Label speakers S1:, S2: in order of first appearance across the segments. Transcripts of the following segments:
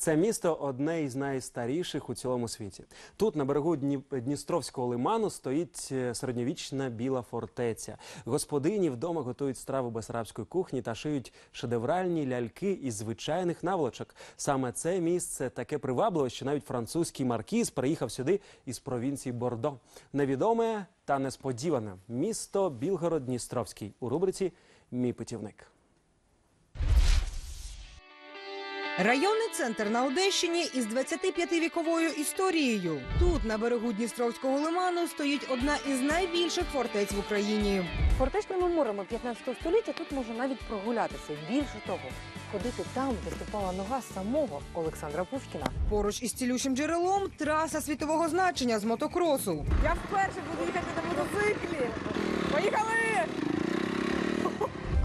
S1: Це місто одне із найстаріших у цілому світі. Тут на берегу Дні- Дністровського лиману стоїть е, середньовічна біла фортеця. Господині вдома готують страву бесарабської кухні та шиють шедевральні ляльки із звичайних наволочок. Саме це місце таке привабливе, що навіть французький маркіз приїхав сюди із провінції Бордо. Невідоме та несподіване місто Білгород-Дністровський у рубриці Мій путівник.
S2: Районний центр на Одещині із 25-віковою історією. Тут, на берегу Дністровського лиману, стоїть одна із найбільших фортець в Україні.
S3: Фортечними мурами 15 століття тут можна навіть прогулятися. Більше того, ходити там, де ступала нога самого Олександра Пушкіна.
S2: Поруч із цілющим джерелом траса світового значення з мотокросу.
S3: Я вперше буду їхати на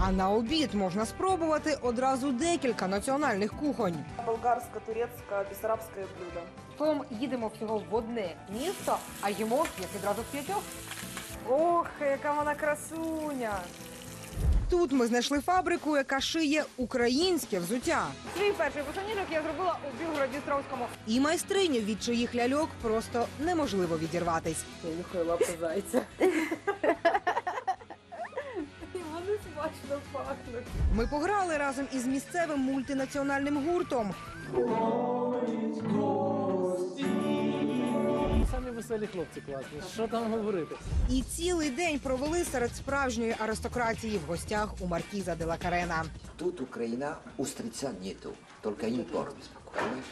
S2: А на обід можна спробувати одразу декілька національних кухонь.
S4: болгарсько-турецько-бісарабське блюдо.
S3: Словом, їдемо всього в одне місто, а їмо як відразу в п'ятьох. Ох, яка вона красуня!
S2: Тут ми знайшли фабрику, яка шиє українське взуття.
S3: Свій перший босоніжок я зробила у Білгороді-Дністровському.
S2: І майстриню, від чиїх ляльок просто неможливо відірватись.
S3: Я нюхаю лапу зайця. смачно пахнуть.
S2: Ми пограли разом із місцевим мультинаціональним гуртом.
S5: Самі веселі хлопці класні. Що там говорити?
S2: І цілий день провели серед справжньої аристократії в гостях у маркіза де ла Карена.
S6: Тут Украина устрица нету, только импорт. Понимаешь?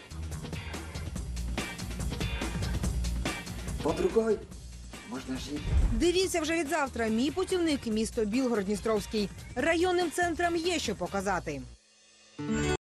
S6: Под жити.
S2: Дивіться вже від завтра. Мій путівник місто Білгород-Дністровський. Районним центрам є що показати.